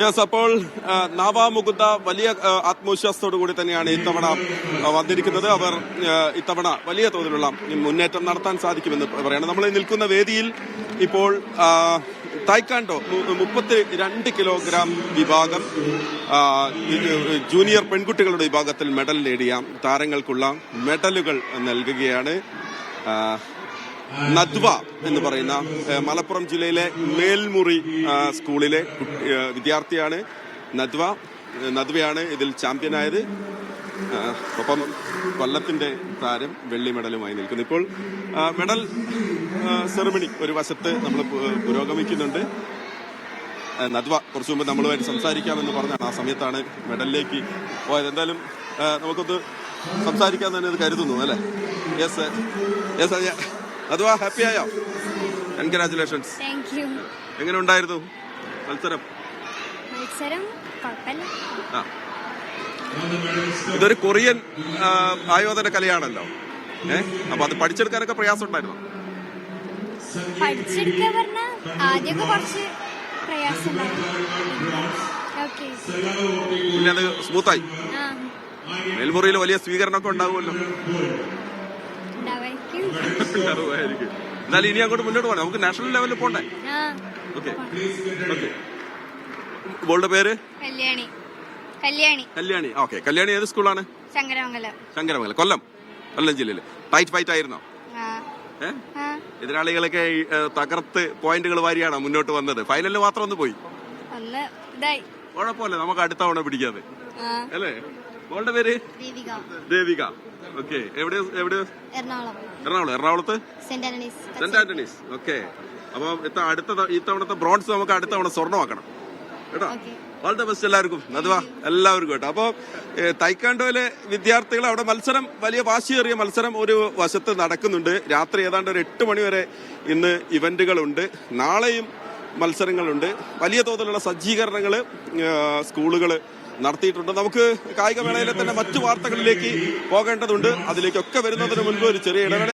Yes അപ്പോൾ നാവാമുകുന്ദ മുകുന്ദ വലിയ ആത്മവിശ്വാസത്തോടു കൂടി തന്നെയാണ് ഇത്തവണ വന്നിരിക്കുന്നത്. അവർ ഇത്തവണ വലിയ തോതിലുള്ള മുന്നേറ്റം നടത്താൻ സാധിക്കുമെന്ന് പറയാണ്. നമ്മൾ നിൽക്കുന്ന വേദിയിൽ ഇപ്പോൾ തായ്ക്കാണ്ടോ മുപ്പത്തി രണ്ട് കിലോഗ്രാം വിഭാഗം ജൂനിയർ പെൺകുട്ടികളുടെ വിഭാഗത്തിൽ മെഡൽ നേടിയ താരങ്ങൾക്കുള്ള മെഡലുകൾ നൽകുകയാണ്. നദ്വ എന്ന് പറയുന്ന മലപ്പുറം ജില്ലയിലെ മേൽമുറി സ്കൂളിലെ വിദ്യാർത്ഥിയാണ് നദ്വ. നദ്വയാണ് ഇതിൽ ചാമ്പ്യനായത്. ഒപ്പം കൊല്ലത്തിന്റെ താരം വെള്ളി മെഡലുമായി നിൽക്കുന്നു. ഇപ്പോൾ മെഡൽ സെറമണി ഒരു വശത്ത് നമ്മൾ പുരോഗമിക്കുന്നുണ്ട്. നദ്വ കുറച്ചു മുമ്പ് നമ്മളുമായിട്ട് സംസാരിക്കാമെന്ന് പറഞ്ഞാണ് ആ സമയത്താണ് മെഡലിലേക്ക് പോയത്. എന്തായാലും നമുക്കൊന്ന് സംസാരിക്കാൻ തന്നെ ഇത് കരുതുന്നു അല്ലേ? യെസ് യെസ് നദ്വ ഹാപ്പി ആയോ? കൺഗ്രാചുലേഷൻസ് എങ്ങനെ ഉണ്ടായിരുന്നു മത്സരം? മത്സരം ആ. ഇതൊരു കൊറിയൻ ആയോധന കലയാണല്ലോ. ഏഹ് അപ്പൊ അത് പഠിച്ചെടുക്കാനൊക്കെ പ്രയാസം ഉണ്ടായിരുന്നു പഠിച്ചെടുക്കുക പറഞ്ഞാൽ ആദ്യമൊക്കെ കുറച്ച് പ്രയാസം പിന്നെ അത് സ്മൂത്തായി മേൽമുറിയിൽ വലിയ സ്വീകരണമൊക്കെ ഉണ്ടാവുമല്ലോ. എന്നാലും ഇനി അങ്ങോട്ട് മുന്നോട്ട് പോകണം നമുക്ക് നാഷണൽ ലെവലിൽ പോണ്ടേ? ഓക്കെ ഓക്കെ മോളുടെ പേര്? കല്യാണി. കല്യാണി. കല്യാണി. ഓക്കെ കല്യാണി ഏത് സ്കൂളാണ്? ശങ്കരമംഗലം. ശങ്കരമംഗലം. കൊല്ലം. കൊല്ലം ജില്ലയിൽ ടൈറ്റ് ഫൈറ്റ് ആയിരുന്നോ? എതിരാളികളൊക്കെ തകർത്ത് പോയിന്റുകൾ വാരിയാണോ മുന്നോട്ട് വന്നത്. ഫൈനലിൽ മാത്രം ഒന്ന് പോയി. കുഴപ്പമില്ല. നമുക്ക് അടുത്ത തവണ പിടിക്കാതെ അല്ലേ? മോളുടെ പേര്? ദേവിക. ദേവിക. ഓക്കെ എവിടെ എവിടെ എറണാകുളം. എറണാകുളം എറണാകുളത്ത്? Saint Antony's okay. അപ്പൊ അടുത്ത ഇത്തവണത്തെ ബ്രോൺസ് നമുക്ക് അടുത്ത തവണ സ്വർണമാക്കണം കേട്ടോ? ഓൾ ദ ബെസ്റ്റ് എല്ലാവർക്കും. അഥവാ എല്ലാവർക്കും കേട്ടോ. അപ്പൊ ഏ, തൈക്കാണ്ടോയിലെ വിദ്യാർത്ഥികൾ അവിടെ മത്സരം വലിയ വാശിയേറിയ മത്സരം ഒരു വശത്ത് നടക്കുന്നുണ്ട്. രാത്രി ഏതാണ്ട് ഒരു എട്ട് മണി വരെ ഇന്ന് ഇവന്റുകളുണ്ട്. നാളെയും മത്സരങ്ങളുണ്ട്. വലിയ തോതിലുള്ള സജ്ജീകരണങ്ങൾ സ്കൂളുകൾ നടത്തിയിട്ടുണ്ട്. നമുക്ക് കായികമേളയിലെ തന്നെ മറ്റു വാർത്തകളിലേക്ക് പോകേണ്ടതുണ്ട്. അതിലേക്കൊക്കെ വരുന്നതിന് മുൻപ് ഒരു ചെറിയ ഇടവേള